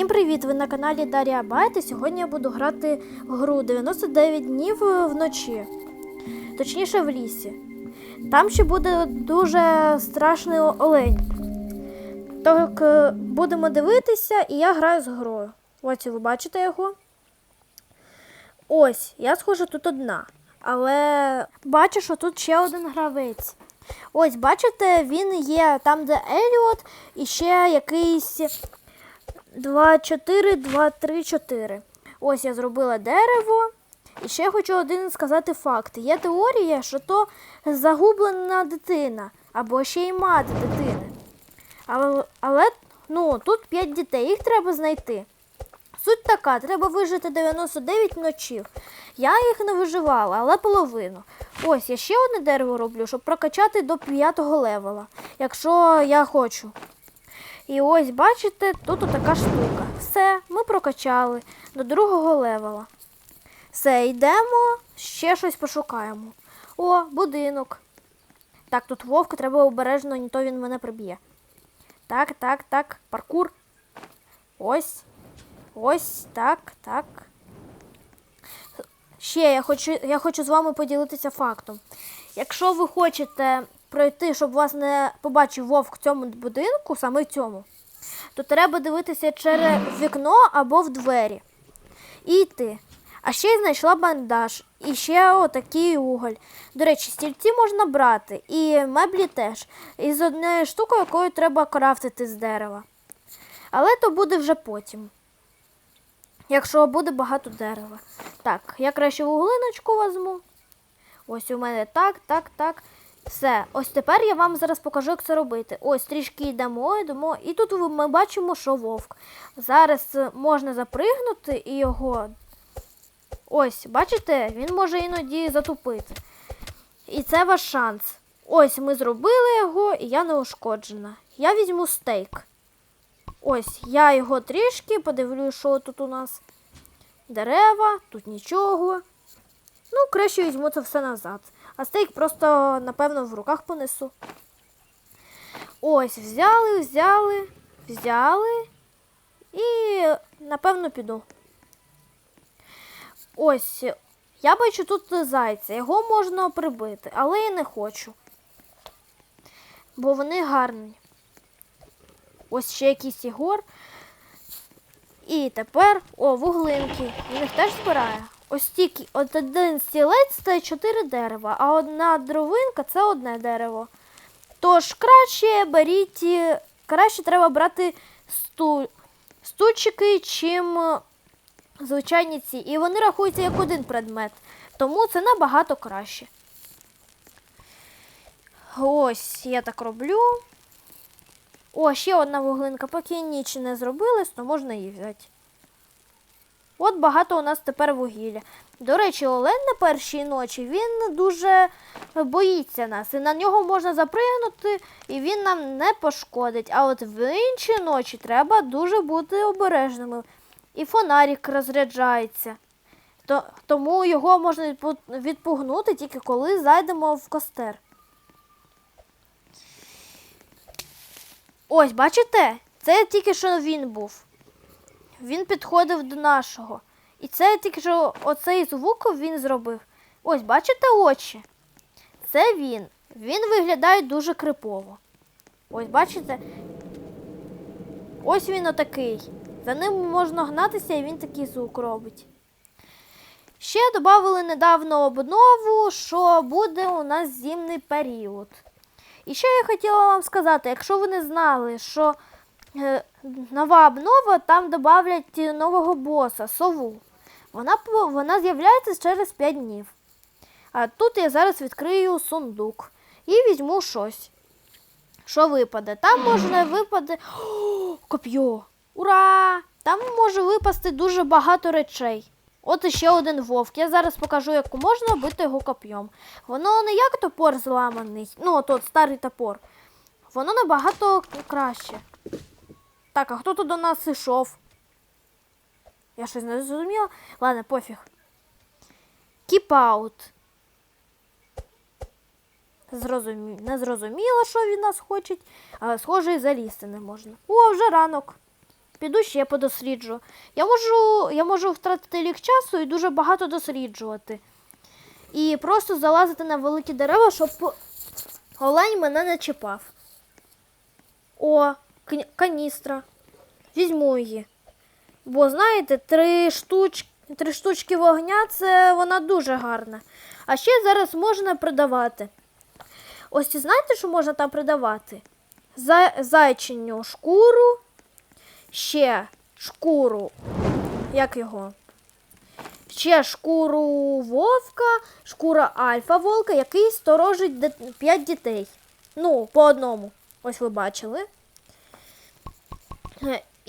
Всім привіт! Ви на каналі Дар'я Байт і сьогодні я буду грати в гру 99 днів е, вночі. Точніше в лісі. Там ще буде дуже страшний олень. Так е, будемо дивитися, і я граю з грою. Ось ви бачите його. Ось, я схожа тут одна. Але бачу, що тут ще один гравець. Ось, бачите, він є там, де Еліот, і ще якийсь 2, 4, 2, 3, 4. Ось я зробила дерево. І ще хочу один сказати факт. Є теорія, що то загублена дитина або ще й мати дитини. Але, але ну, тут 5 дітей, їх треба знайти. Суть така, треба вижити 99 ночів. Я їх не виживала, але половину. Ось я ще одне дерево роблю, щоб прокачати до 5 левела, якщо я хочу. І ось, бачите, тут така штука. Все, ми прокачали до другого левела. Все, йдемо, ще щось пошукаємо. О, будинок. Так, тут вовк, треба обережно, ні то він мене приб'є. Так, так, так, паркур. Ось. Ось, так, так. Ще я хочу, я хочу з вами поділитися фактом. Якщо ви хочете пройти, щоб вас не побачив вовк в цьому будинку, саме цьому, то треба дивитися через вікно або в двері. І йти. А ще й знайшла бандаж, і ще отакий уголь. До речі, стільці можна брати, і меблі теж. І з однією штукою, якою треба крафтити з дерева. Але то буде вже потім. Якщо буде багато дерева. Так, я краще вуглиночку візьму. Ось у мене так, так, так. Все. Ось тепер я вам зараз покажу, як це робити. Ось трішки йдемо, йдемо. І тут ми бачимо, що вовк. Зараз е, можна запригнути і його. Ось, бачите, він може іноді затупити. І це ваш шанс. Ось ми зробили його, і я не ушкоджена. Я візьму стейк. Ось, я його трішки подивлюсь, що тут у нас. Дерева, тут нічого. Ну, краще візьму це все назад. А стейк просто, напевно, в руках понесу. Ось, взяли, взяли, взяли. І, напевно, піду. Ось, я бачу тут зайця. Його можна прибити, але я не хочу. Бо вони гарні. Ось ще якийсь ігор. І тепер, о, вуглинки. Він їх теж збирає. Ось тільки один стілець це чотири дерева, а одна дровинка це одне дерево. Тож краще беріть, е, краще треба брати сту, стульчики, чим е, звичайні ці. І вони рахуються як один предмет. Тому це набагато краще. Ось я так роблю. О, ще одна вуглинка. Поки ніч не зробилась, то можна її взяти. От багато у нас тепер вугілля. До речі, Олен на першій ночі він дуже боїться нас. І на нього можна запригнути, і він нам не пошкодить. А от в інші ночі треба дуже бути обережними. І фонарик розряджається. Тому його можна відпугнути тільки коли зайдемо в костер. Ось, бачите? Це тільки що він був. Він підходив до нашого. І це тільки що оцей звук він зробив. Ось, бачите очі? Це він. Він виглядає дуже крипово. Ось, бачите? Ось він отакий. За ним можна гнатися, і він такий звук робить. Ще додали недавно обнову, що буде у нас зимний період. І ще я хотіла вам сказати, якщо ви не знали, що нова обнова там додавлять нового боса, сову. Вона, вона з'являється через 5 днів. А тут я зараз відкрию сундук і візьму щось. Що випаде? Там може випаде О, коп'є. Ура! Там може випасти дуже багато речей. От іще один вовк. Я зараз покажу, як можна бити його коп'єм. Воно не як топор зламаний, ну от, от старий топор. Воно набагато краще. Так, а хто тут до нас йшов? Я щось не зрозуміла. Ладно, пофіг. Keep out. Зрозумі... Не зрозуміло, що від нас хочуть, але схоже і залізти не можна. О, вже ранок. піду ще подосліджу. Я можу, я можу втратити рік часу і дуже багато досліджувати. І просто залазити на великі дерева, щоб олень мене не чіпав. О, каністра. Візьму її. Бо знаєте, три штучки, три штучки вогня це вона дуже гарна. А ще зараз можна продавати. Ось знаєте, що можна там продавати? За, зайчиню шкуру, ще шкуру, як його? Ще шкуру вовка, шкура альфа волка, який сторожить 5 дітей. Ну, по одному. Ось ви бачили.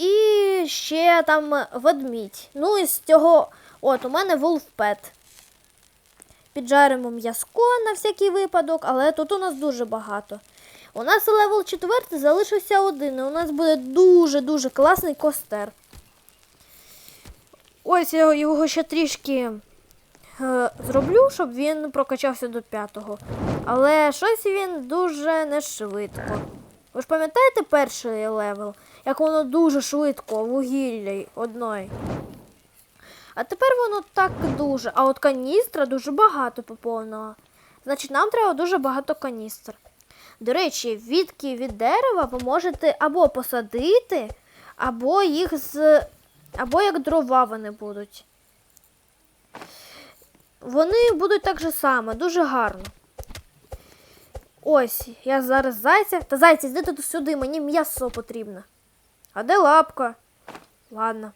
Е, І ще там ведмідь. Ну, і з цього. От, у мене вулфпет. Піджаримо м'язко на всякий випадок, але тут у нас дуже багато. У нас левел 4 залишився один, і у нас буде дуже-дуже класний костер. Ось я його ще трішки е, зроблю, щоб він прокачався до п'ятого. Але щось він дуже не швидко. Ви ж пам'ятаєте перший левел? Як воно дуже швидко, вугілля одної. А тепер воно так дуже. А от каністра дуже багато поповнила. Значить, нам треба дуже багато каністр. До речі, відки від дерева ви можете або посадити, або їх з. або як дрова вони будуть. Вони будуть так же само, дуже гарно. Ось, я зараз зайця. Та зайця, йди тут сюди, мені м'ясо потрібно. А де лапка? Ладно.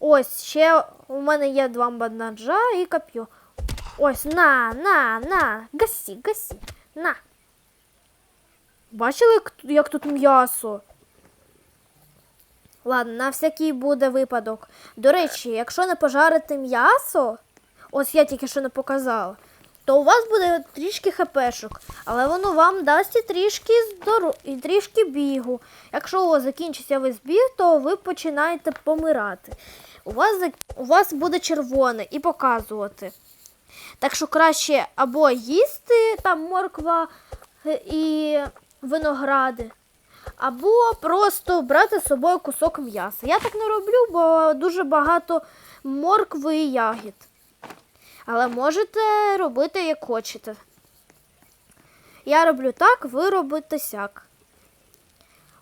Ось, ще у мене є два бандаджа і коп'ю. Ось, на, на, на. Гасі, гасі. На. Бачили, як, тут м'ясо? Ладно, на всякий буде випадок. До речі, якщо не пожарити м'ясо, ось я тільки що не показала, то у вас буде трішки хпшок, але воно вам дасть і трішки здоро... і трішки бігу. Якщо у вас закінчиться весь біг, то ви починаєте помирати. У вас, у вас буде червоне і показувати. Так що краще або їсти там морква е, і виногради, або просто брати з собою кусок м'яса. Я так не роблю, бо дуже багато моркви і ягід. Але можете робити як хочете. Я роблю так, ви робите сяк.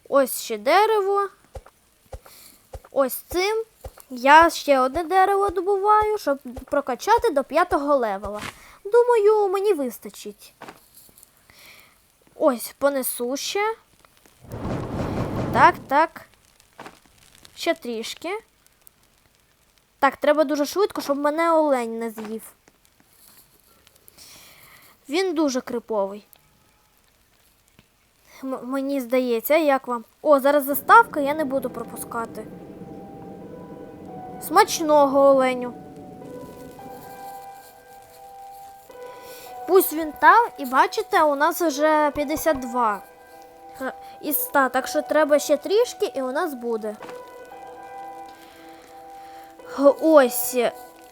Ось ще дерево. Ось цим. Я ще одне дерево добуваю, щоб прокачати до п'ятого левела. Думаю, мені вистачить. Ось, понесу ще. Так, так. Ще трішки. Так, треба дуже швидко, щоб мене олень не з'їв. Він дуже криповий. М- мені здається, як вам? О, зараз заставка, я не буду пропускати. Смачного оленю. Пусть він там, і бачите, у нас вже 52 Га- із 100, так що треба ще трішки, і у нас буде. Ось.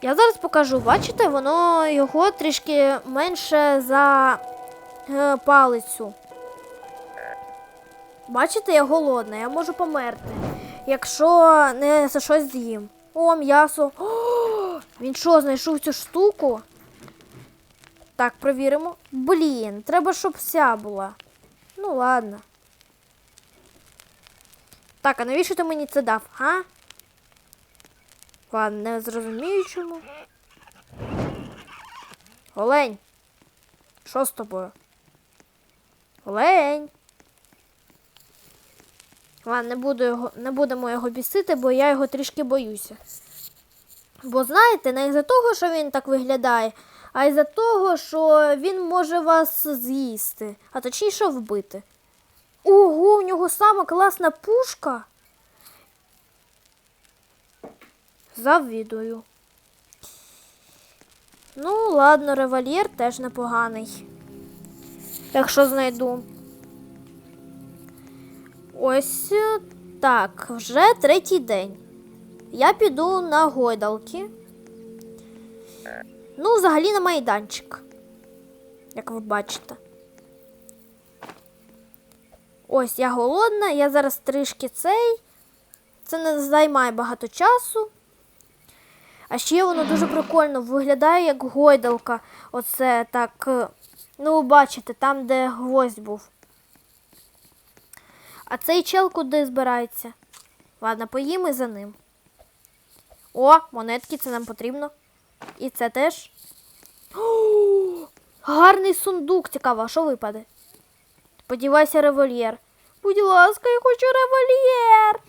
Я зараз покажу, бачите, воно його трішки менше за е, палицю. Бачите, я голодна, я можу померти, якщо не за щось з'їм. О, м'ясо. Він що, знайшов цю штуку? Так, провіримо. Блін, треба, щоб вся була. Ну, ладно. Так, а навіщо ти мені це дав, га? Ладно, не зрозумію чому. Олень. Що з тобою? Олень. Ладно, не, буду його, не будемо його бісити, бо я його трішки боюся. Бо знаєте, не із-за того, що він так виглядає, а із-за того, що він може вас з'їсти, а точніше вбити. Ого, у нього сама класна пушка. Завідую. Ну, ладно, револьєр теж непоганий. Якщо знайду. Ось е, так, вже третій день. Я піду на гойдалки. Ну, взагалі на майданчик. Як ви бачите. Ось я голодна, я зараз трішки цей. Це не займає багато часу. А ще воно дуже прикольно виглядає як гойдалка. Оце так. е, Ну, бачите, там, де гвоздь був. А цей чел куди збирається? Ладно, поїмо за ним. О, монетки, це нам потрібно. І це теж. О, гарний сундук. Цікаво, що випаде? Сподівайся, револьєр. Будь ласка, я хочу револьєр.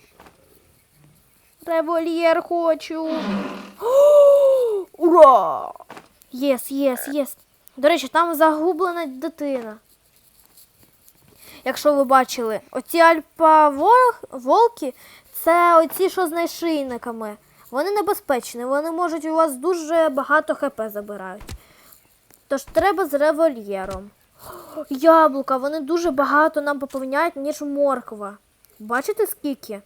Револьєр хочу. Ура! Єс, єс, єс. До речі, там загублена дитина. Якщо ви бачили, оці альпа волки це оці, що з найшийниками. Вони небезпечні, вони можуть у вас дуже багато хп забирають. Тож треба з револьєром. Яблука, вони дуже багато нам поповняють, ніж морква. Бачите скільки?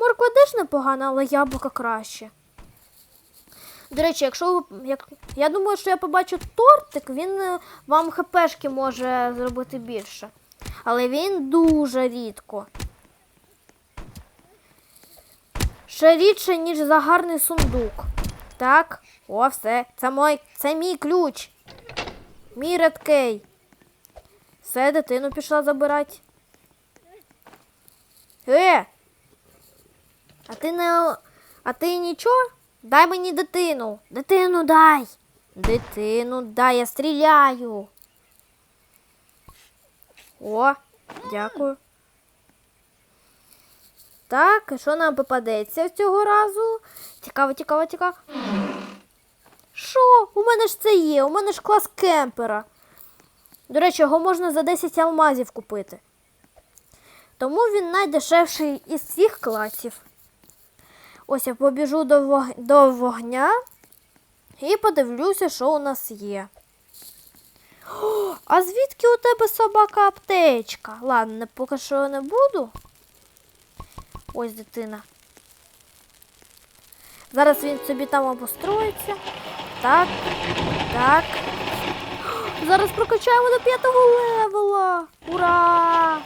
Морква теж непогана, але яблука краще. До речі, якщо ви. Як, я думаю, що я побачу тортик, він е, вам хпшки може зробити більше. Але він дуже рідко. Ще рідше, ніж за гарний сундук. Так, о, все. Це мой, це мій ключ. Мій редкей. Все, дитину пішла забирати. Е! А ти не. А ти нічого? Дай мені дитину. Дитину дай. Дитину дай, я стріляю. О, дякую. Так, що нам попадеться цього разу? Цікаво, цікаво, цікаво. Що? У мене ж це є, у мене ж клас кемпера. До речі, його можна за 10 алмазів купити. Тому він найдешевший із всіх класів. Ось я побіжу до, вог... до вогня і подивлюся, що у нас є. О, а звідки у тебе собака аптечка? Ладно, поки що не буду. Ось дитина. Зараз він собі там обустроїться. Так, так. Зараз прокачаємо до п'ятого левела. Ура!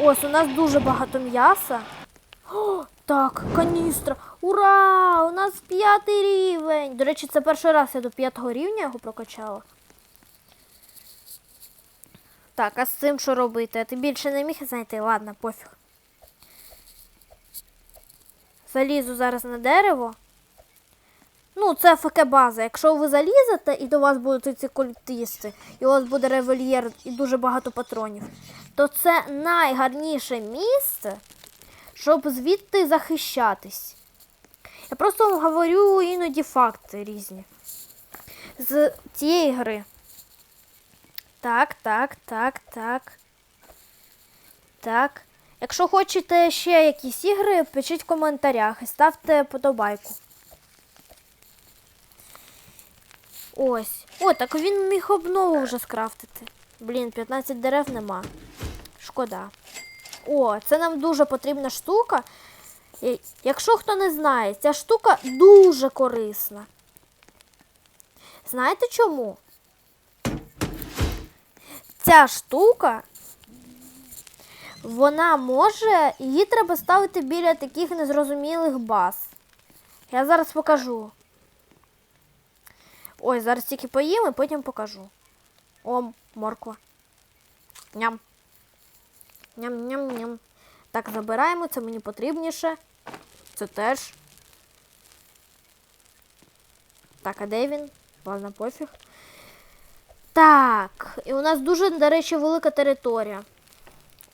Ось у нас дуже багато м'яса. О, так, каністра. Ура! У нас п'ятий рівень. До речі, це перший раз я до п'ятого рівня його прокачала. Так, а з цим що робити? Ти більше не міг знайти? Ладно, пофіг. Залізу зараз на дерево. Ну, це ФК база. Якщо ви залізете і до вас будуть ці культисти, і у вас буде револьєр і дуже багато патронів, то це найгарніше місце, щоб звідти захищатись. Я просто вам говорю іноді факти різні з цієї гри. Так, так, так, так. Так. Якщо хочете ще якісь ігри, пишіть в коментарях і ставте подобайку. Ось. О, так він міг обнову вже скрафтити. Блін, 15 дерев нема. Шкода. О, це нам дуже потрібна штука. Якщо хто не знає, ця штука дуже корисна. Знаєте чому? Ця штука, вона може, її треба ставити біля таких незрозумілих баз. Я зараз покажу. Ой, зараз тільки поїм і потім покажу. О, морква. Ням. Ням-ням-ням. Так, забираємо, це мені потрібніше. Це теж. Так, а де він? Ладно, пофіг. Так, і у нас дуже, до речі, велика територія.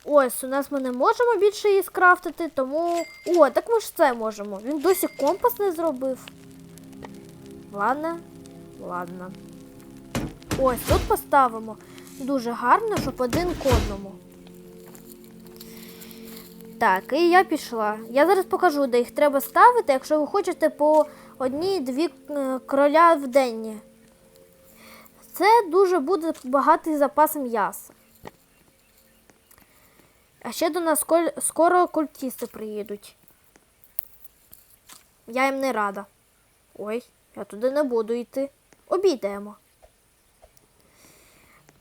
Ось, у нас ми не можемо більше її скрафтити, тому. О, так ми ж це можемо. Він досі компас не зробив. Ладно, ладно. Ось тут поставимо. Дуже гарно, щоб один к одному. Так, і я пішла. Я зараз покажу, де їх треба ставити, якщо ви хочете по одній-дві е, кроля в день. Це дуже буде багатий запас м'яса. А ще до нас скоро культісти приїдуть. Я їм не рада. Ой, я туди не буду йти. Обійдемо.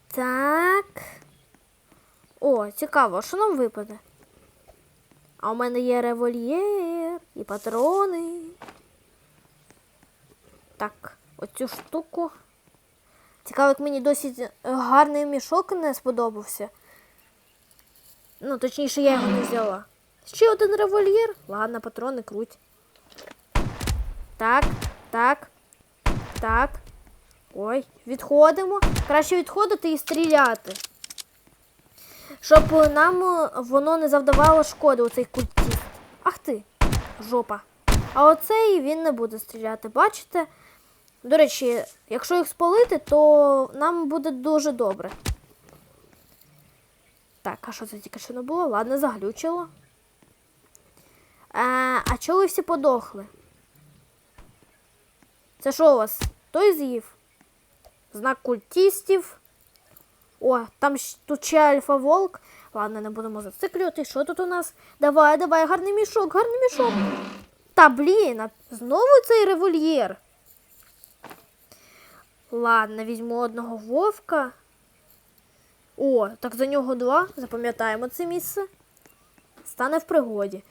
Так. О, цікаво, що нам випаде? А у мене є револьєр і патрони. Так, оцю штуку. Цікаво, як мені досить гарний мішок не сподобався. Ну, точніше, я його не взяла. Ще один револьєр. Ладно, патрони круть. Так, так, так. Ой, відходимо. Краще відходити і стріляти. Щоб нам е, воно не завдавало шкоди, оцей культіст. Ах ти, жопа. А оцей він не буде стріляти, бачите? До речі, якщо їх спалити, то нам буде дуже добре. Так, а що це тільки що не було? Ладно, заглючило. А, а чого ви всі подохли? Це що у вас? Той з'їв? Знак культістів. О, там тут ще альфа-волк. Ладно, не будемо зациклювати. Що тут у нас? Давай, давай, гарний мішок, гарний мішок. Та блін, знову цей револьєр. Ладно, візьму одного вовка. О, так за нього два. Запам'ятаємо це місце. Стане в пригоді.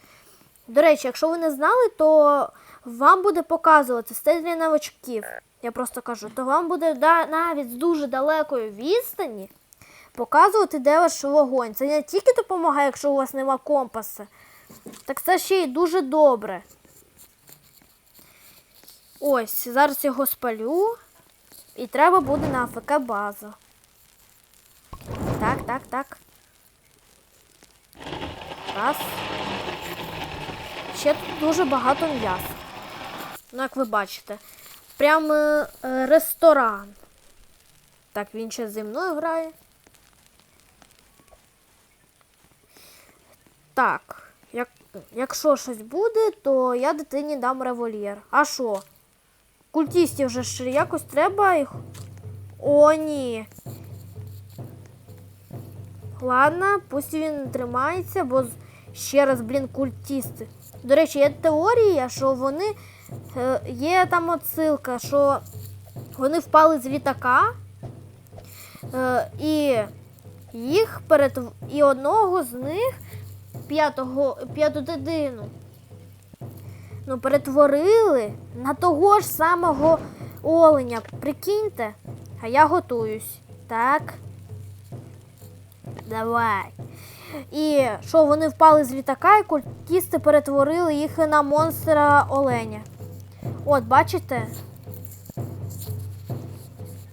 До речі, якщо ви не знали, то вам буде показувати для новачків. Я просто кажу, то вам буде навіть з дуже далекої відстані показувати, де ваш вогонь. Це не тільки допомагає, якщо у вас нема компаса, так це ще й дуже добре. Ось, зараз його спалю. І треба буде на АФК базу. Так, так, так. Раз. Ще тут дуже багато м'яса. Ну, як ви бачите, прям е, ресторан. Так, він ще зі мною грає. Так, як, якщо щось буде, то я дитині дам револьєр. А що? Культістів вже ж якось треба їх. О, ні. Ладно, пусть він тримається, бо ще раз, блін, культісти. До речі, є теорія, що вони. е, Є там отсилка, що вони впали з літака. е, І їх перетв... і одного з них, п'ятого, п'яту дитину, ну, перетворили на того ж самого оленя. Прикиньте, а я готуюсь. Так. Давай. І що вони впали з літака, і культісти перетворили їх на монстра оленя. От, бачите?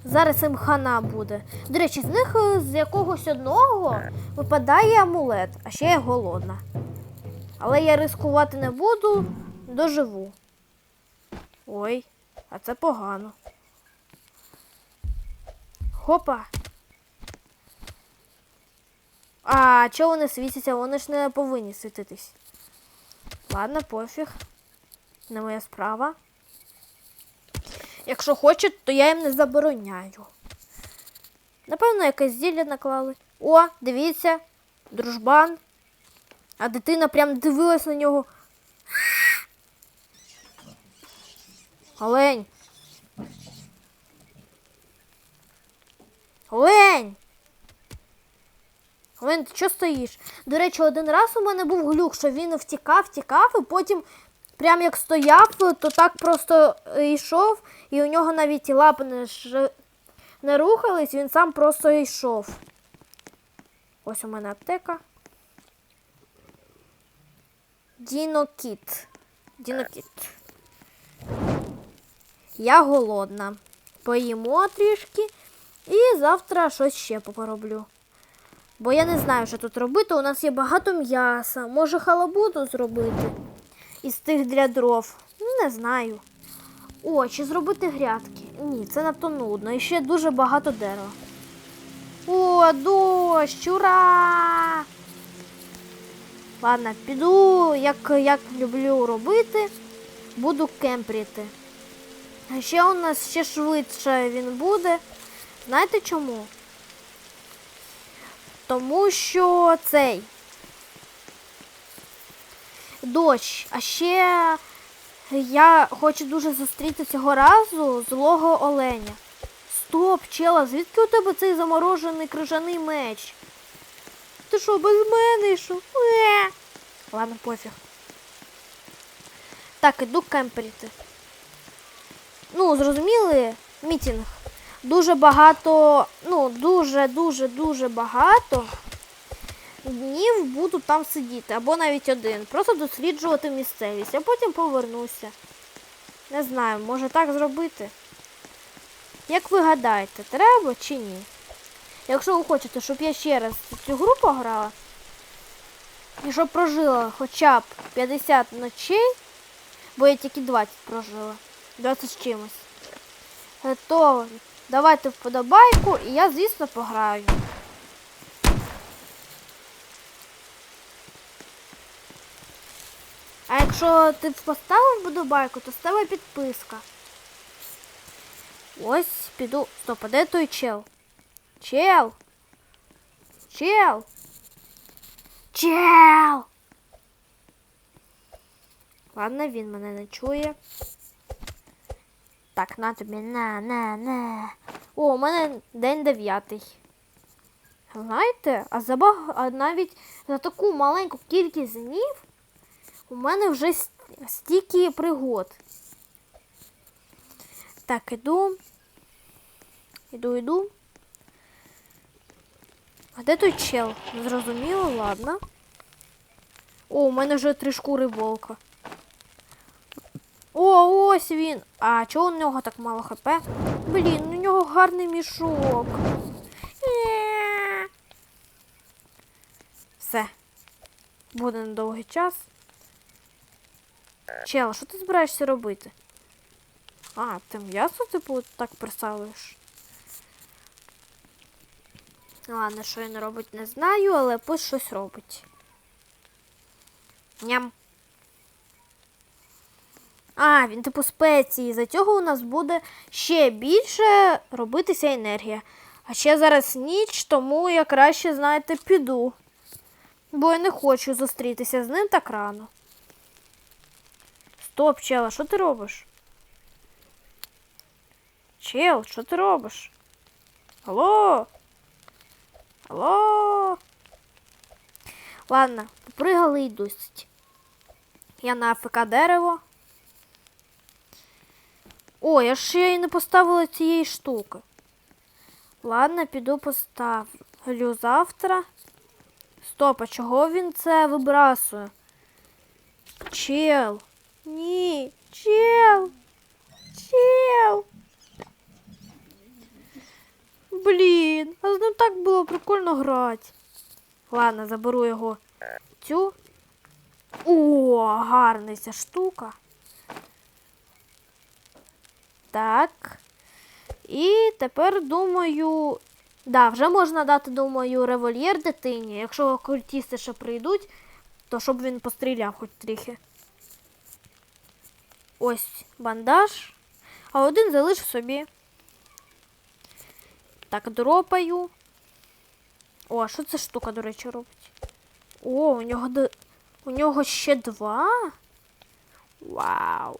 Зараз їм хана буде. До речі, з них е, з якогось одного випадає амулет, а ще я голодна. Але я ризикувати не буду, доживу. Ой, а це погано. Хопа. А чого вони світяться? Вони ж не повинні світитись. Ладно, пофіг. Не моя справа. Якщо хочуть, то я їм не забороняю. Напевно, якесь зілля наклали. О, дивіться, дружбан. А дитина прям дивилась на нього. Олень. Олень. Олень, ти чого стоїш? До речі, один раз у мене був глюк, що він втікав, втікав, і потім, прям як стояв, то так просто е, йшов, і у нього навіть лапи не, ж... не рухались, він сам просто йшов. Ось у мене аптека. Дінокіт. Дінокіт. Я голодна. Поїмо трішки і завтра щось ще пороблю. Бо я не знаю, що тут робити. У нас є багато м'яса. Може халабуду зробити із тих для дров. Не знаю. О, чи зробити грядки? Ні, це надто нудно. І ще дуже багато дерева. О, дощ! Ура! Ладно, піду, як, як люблю робити, буду кемпріти. А ще у нас ще швидше він буде. Знаєте чому? Тому що цей дощ. А ще я хочу дуже зустріти цього разу злого оленя. Стоп, чела, звідки у тебе цей заморожений крижаний меч? Ти що, без мене йшов? Е. Ладно, пофіг. Так, іду кемперіти. Ну, зрозуміли, мітінг. Дуже багато, ну, дуже, дуже, дуже багато днів буду там сидіти, або навіть один. Просто досліджувати місцевість, а потім повернуся. Не знаю, може так зробити. Як ви гадаєте, треба чи ні? Якщо ви хочете, щоб я ще раз цю гру пограла, і щоб прожила хоча б 50 ночей, бо я тільки 20 прожила, 20 з чимось, е, то давайте вподобайку і я, звісно, пограю. А якщо ти поставив вподобайку, то тебе підписка. Ось піду. Стоп, а де той чел? Чел. Чел. Чел. Ладно, він мене не чує. Так, на тобі, на, на, на. О, у мене день дев'ятий. Знаєте, а, забаг... а навіть за таку маленьку кількість днів у мене вже стільки пригод. Так, іду. Іду, іду. А де той чел? Зрозуміло, ладно. О, у мене вже три шкури волка. О, ось він. А чого у нього так мало хп? Блін, у нього гарний мішок. Все. Буде недовгий час. Чел, що ти збираєшся робити? А, ти м'ясо, типу, так присалуєш? Ладно, що він робить, не знаю, але пусть щось робить. Ням. А, він типу спеції. За цього у нас буде ще більше робитися енергія. А ще зараз ніч, тому я краще, знаєте, піду. Бо я не хочу зустрітися з ним так рано. Стоп, чела, що ти робиш? Чел, що ти робиш? Алло? Алло? Ладно, попригали і досить. Я на АФК дерево. О, я ще й не поставила цієї штуки. Ладно, піду поставлю завтра. Стоп, а чого він це вибрасує? Чел. Ні, чел. Чел. Блін, а ним так було прикольно грати. Ладно, заберу його цю. О, гарна ця штука. Так. І тепер думаю. Да, вже можна дати, думаю, револьєр дитині. Якщо окультісти ще прийдуть, то щоб він постріляв хоч трохи. Ось бандаж. А один залиш собі. Так, дропаю. О, а що ця штука, до речі, робить? О, у нього д- у нього ще два. Вау.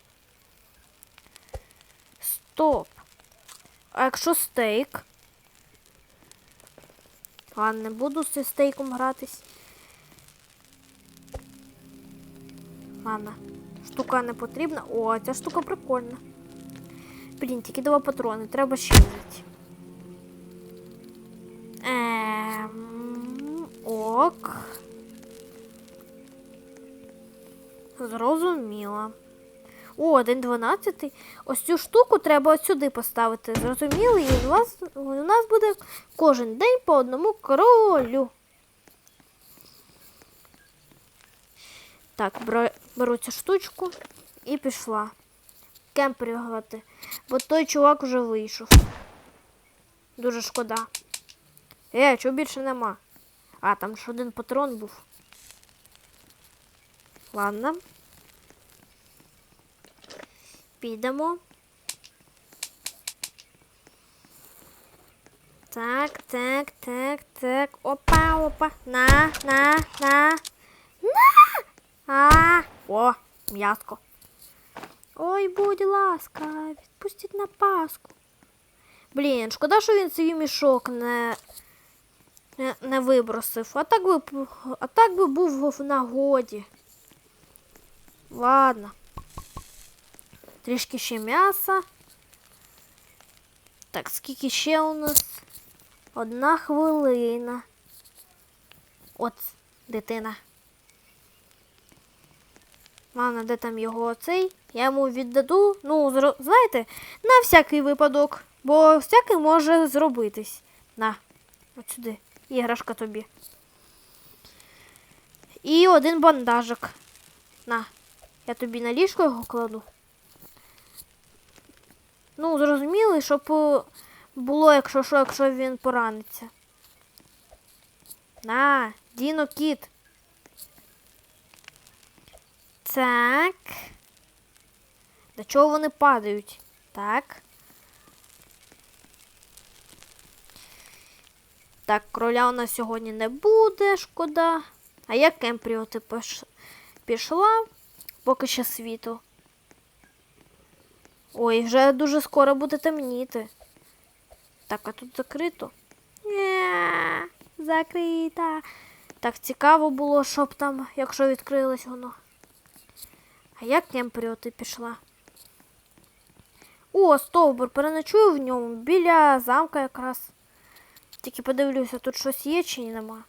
Стоп. А якщо стейк? Ладно, не буду з стейком гратись. Ладно, штука не потрібна. О, ця штука прикольна. Блін, тільки два патрони, треба ще взяти. Ем, ок. Зрозуміло. О, один дванадцятий. Ось цю штуку треба от сюди поставити. Зрозуміли? І у вас у нас буде кожен день по одному королю. Так, беру, беру цю штучку і пішла. Кемпер. Бо той чувак вже вийшов. Дуже шкода. Е, чого більше нема? А, там ж один патрон був. Ладно. Підемо. Так, так, так, так. Опа, опа. На, на, на. На! А, о, м'яско. Ой, будь ласка, відпустіть на паску. Блін, шкода, що він свій мішок не, не, не вибросив. А так би, а так би був в нагоді. Ладно. Трішки ще м'яса. Так, скільки ще у нас? Одна хвилина. От, дитина. Ладно, де там його оцей? Я йому віддаду. Ну, зро... знаєте, на всякий випадок. Бо всякий може зробитись. На, от сюди. Іграшка тобі. І один бандажик. На. Я тобі на ліжко його кладу. Ну, зрозуміли, щоб е, було, якщо що, якщо він пораниться. На, Діно кіт. Так. До чого вони падають? Так. Так, кроля у нас сьогодні не буде, шкода. А я Кемпріо ти пиш- пішла, поки ще світу. Ой, вже дуже скоро буде темніти. Так, а тут закрито. Ня, закрита. Так цікаво було, щоб там, якщо відкрилось воно. А як Кемпріо ти пішла? О, стовбур, переночую в ньому, біля замка якраз. Тільки подивлюся, тут щось є чи нема.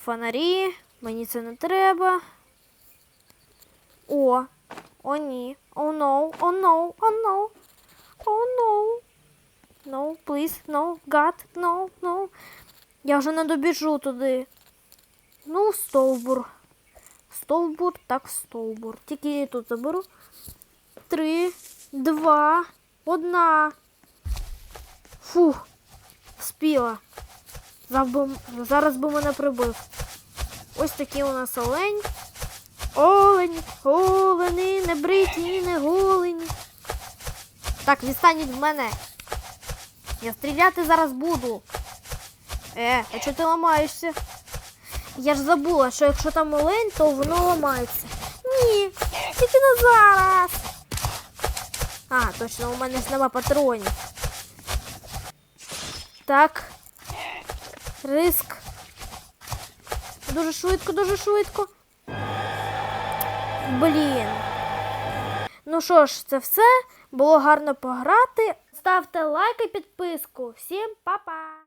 Фонарі, мені це не треба. О, о ні. О, no, о, no, о, no. О, no. No, please, no, God, no, no. Я вже не добіжу туди. Ну, стовбур. Стовбур, так стовбур. Тільки тут заберу. Три, два, одна. Фух, спіла. Зараз би мене прибив. Ось такий у нас олень. Олень, олени, не бриті, не голені. Так, відстань від мене. Я стріляти зараз буду. Е, а чого ти ламаєшся? Я ж забула, що якщо там олень, то воно ламається. Ні, тільки не зараз. А, точно, у мене ж нема патронів. Так. Риск. Дуже швидко, дуже швидко. Блін. Ну що ж, це все. Було гарно пограти. Ставте лайк і підписку. Всім па-па!